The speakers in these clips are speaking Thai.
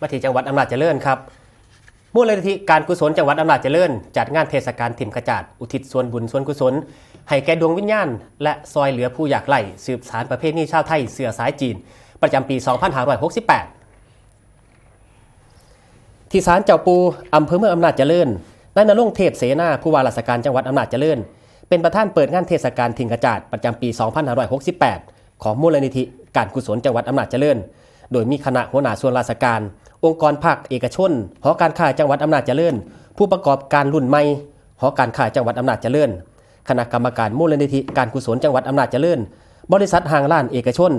มาที่จังหวัดอำนาจเจริญครับมูลนิธิการกุศลจังหวัดอำนาจเจริญ จัดงานเทศกาลถิ่มขจาดอุทิศส่วนบุญส่วนกุศล ให้แก่ดวงวิญญาณ และซอยเหลือผู้อยากไล่สืบสารประเพณีชาวไทยเสือสายจีน ประจำปี 2568 ที่ศาลเจ้าปูอำเภอเมืองอำนาจเจริญนายนรงเทพเสนาผู้ว่าราชการจังหวัดอำนาจเจริญ เป็นประธานเปิดงานเทศกาลถิ่นกระจาดประจำปี 2568 ของมูลนิธิการกุศลจังหวัดอำนาจเจริญ โดยมีคณะหัวหน้าส่วนราชการ องค์กรภาคเอกชน หอการค้าจังหวัดอำนาจเจริญ ผู้ประกอบการรุ่นใหม่ หอการค้าจังหวัดอำนาจเจริญ คณะกรรมการมูลนิธิการกุศลจังหวัดอำนาจเจริญ บริษัทห้างร้านเอกชน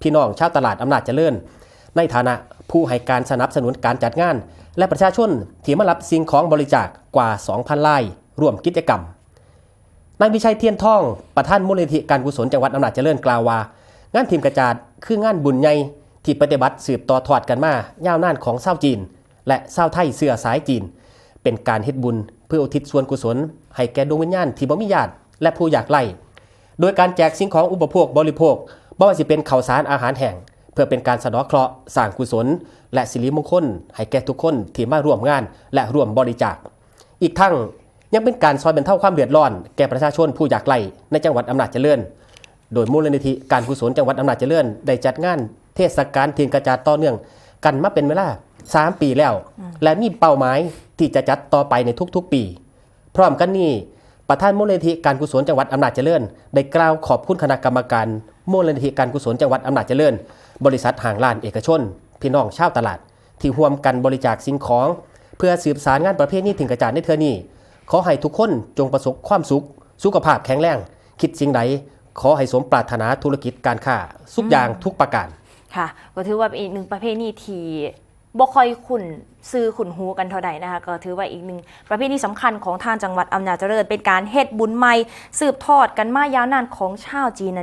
พี่น้องชาวตลาดอำนาจเจริญ ในฐานะผู้ให้การสนับสนุนการจัดงาน และประชาชนที่มารับสิ่งของบริจาคกว่า 2,000ลายร่วมกิจกรรมนายวิชัยเทียนทอง ประธานมูลนิธิการกุศลจังหวัดอำนาจเจริญกล่าวว่า งานทีมกระจาดคืองานบุญใหญ่ ที่ปฏิบัติสืบต่อทอดกันมายาวนานของชาวจีน และชาวไทยเสื้อสายจีน เป็นการเฮ็ดบุญเพื่ออุทิศส่วนกุศล ให้แก่ดวงวิญญาณที่บ่มีญาติและผู้อยากไล่โดยการแจกสิ่งของอุปโภคบริโภคบ่ว่าสิเป็นข้าวสารอาหารแห้งเพื่อเป็นการสะเดาะเคราะห์สร้างกุศล และสิริมงคล ให้แก่ทุกคนที่มาร่วมงาน และร่วมบริจาค อีกทั้งยังเป็นการซอยบรรเทาความเดือดร้อน แก่ประชาชนผู้อยากไล่ในจังหวัดอำนาจเจริญ โดยมูลนิธิการกุศลจังหวัดอำนาจเจริญได้จัดงาน เทศกาลเทียนกระจาดต่อเนื่อง กันมาเป็นเวลา 3 ปีแล้ว และมีเป้าหมายที่จะจัดต่อไปในทุกๆปี พร้อมกันนี้ประธานมูลนิธิการกุศลจังหวัดอำนาจเจริญ ได้กล่าวขอบคุณคณะกรรมการมูลนิธิการกุศลจังหวัดอำนาจเจริญ บริษัทห้างร้านเอกชน พี่น้องชาวตลาด ที่ร่วมกันบริจาคสิ่งของ เพื่อสืบสารงานประเภทนี้ถึงกระจาดในเทือนี้ ขอให้ทุกคนจงประสบความสุข สุขภาพแข็งแรง คิดสิ่งใดขอให้สมปรารถนาธุรกิจการค้าทุกอย่างทุกประการ ค่ะ ก็ถือว่าเป็นอีกหนึ่งประเพณีที่บ่ค่อยขุนซื้อขุนหูกันเท่าใดนะคะก็ถือว่าอีกหนึ่งประเพณีสำคัญของทางจังหวัดอำนาจเจริญ เป็นการเฮ็ดบุญใหม่สืบทอดกันมายาวนานของชาวจีนนั่น